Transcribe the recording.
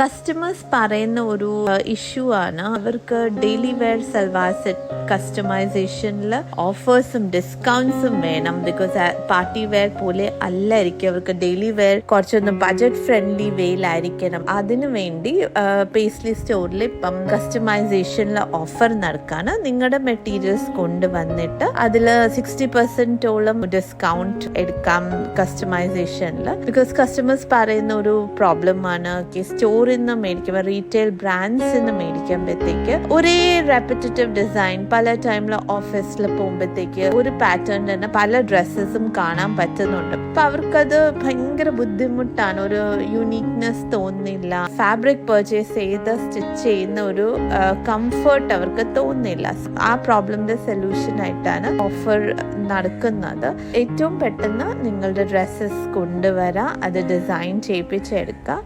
Customers പറയുന്ന ഒരു issue ആണ്. അവർക്ക് ഡെയിലി വെയർ സൽവാർ സെറ്റ് കസ്റ്റമൈസേഷനിൽ ഓഫേഴ്സും ഡിസ്കൗണ്ട്സും വേണം. ബിക്കോസ് പാർട്ടി വെയർ പോലെ അല്ലായിരിക്കും. അവർക്ക് ഡെയിലി വെയർ കുറച്ചൊന്ന് ബജറ്റ് ഫ്രണ്ട്ലി വേയിലായിരിക്കണം അതിനു വേണ്ടി പേസ്ലി സ്റ്റോറിൽ ഇപ്പം കസ്റ്റമൈസേഷനിൽ ഓഫർ നടക്കാണ്. നിങ്ങളുടെ മെറ്റീരിയൽസ് കൊണ്ടുവന്നിട്ട് അതിൽ സിക്സ്റ്റി പെർസെന്റോളം ഡിസ്കൗണ്ട് എടുക്കാം കസ്റ്റമൈസേഷനിൽ ബിക്കോസ് കസ്റ്റമേഴ്സ് പറയുന്ന ഒരു പ്രോബ്ലമാണ് സ്റ്റോറിൽ മേടിക്കുമ്പോൾ റീറ്റെയിൽ ബ്രാൻഡ്സ് നിന്ന് മേടിക്കുമ്പോഴത്തേക്ക് ഒരേ റെപ്പറ്റേറ്റീവ് ഡിസൈൻ പല ടൈമിൽ ഓഫീസിൽ പോകുമ്പോഴത്തേക്ക് ഒരു പാറ്റേൺ തന്നെ പല ഡ്രസ്സസും കാണാൻ പറ്റുന്നുണ്ട്. അപ്പൊ അവർക്കത് ഭയങ്കര ബുദ്ധിമുട്ടാണ്. ഒരു യുണീക്നെസ് തോന്നില്ല ഫാബ്രിക് പർച്ചേസ് ചെയ്ത് സ്റ്റിച്ച് ചെയ്യുന്ന ഒരു കംഫർട്ട് അവർക്ക് തോന്നുന്നില്ല. ആ പ്രോബ്ലമിന്റെ സൊല്യൂഷൻ ആയിട്ടാണ് ഓഫർ നടക്കുന്നത്. ഏറ്റവും പെട്ടെന്ന് നിങ്ങളുടെ ഡ്രസ്സസ് കൊണ്ടുവരാം അത് ഡിസൈൻ ചെയ്യിപ്പിച്ചെടുക്കുക.